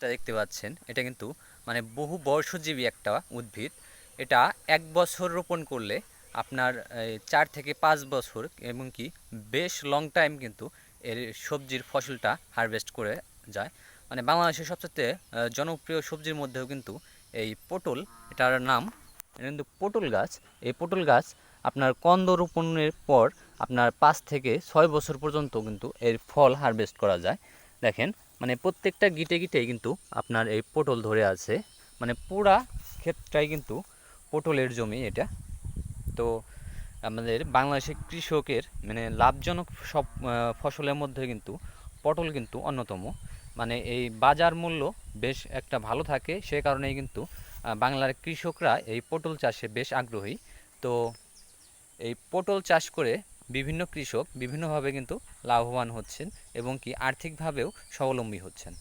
গাছটা দেখতে পাচ্ছেন, এটা কিন্তু মানে বহু বর্ষজীবী একটা উদ্ভিদ। এটা এক বছর রোপণ করলে আপনার চার থেকে পাঁচ বছর এবং কি বেশ লং টাইম কিন্তু এর সবজির ফসলটা হারভেস্ট করে যায়। মানে বাংলাদেশের সবচেয়ে জনপ্রিয় সবজির মধ্যেও কিন্তু এই পটল, এটার নাম কিন্তু পটল গাছ। এই পটল গাছ আপনার কন্দ রোপণের পর আপনার পাঁচ থেকে ছয় বছর পর্যন্ত কিন্তু এর ফল হারভেস্ট করা যায়। দেখেন মানে প্রত্যেকটা গিটে গিটেই কিন্তু আপনার এই পটল ধরে আছে। মানে পুরা ক্ষেতটাই কিন্তু পটলের জমি এটা। তো আমাদের বাংলাদেশের কৃষকের মানে লাভজনক সব ফসলের মধ্যে কিন্তু পটল কিন্তু অন্যতম। মানে এই বাজার মূল্য বেশ একটা ভালো থাকে, সে কারণেই কিন্তু বাংলার কৃষকরা এই পটল চাষে বেশ আগ্রহী। তো এই পটল চাষ করে বিভিন্ন কৃষক বিভিন্নভাবে কিন্তু লাভবান হচ্ছেন এবং কি আর্থিকভাবেও স্বাবলম্বী হচ্ছেন।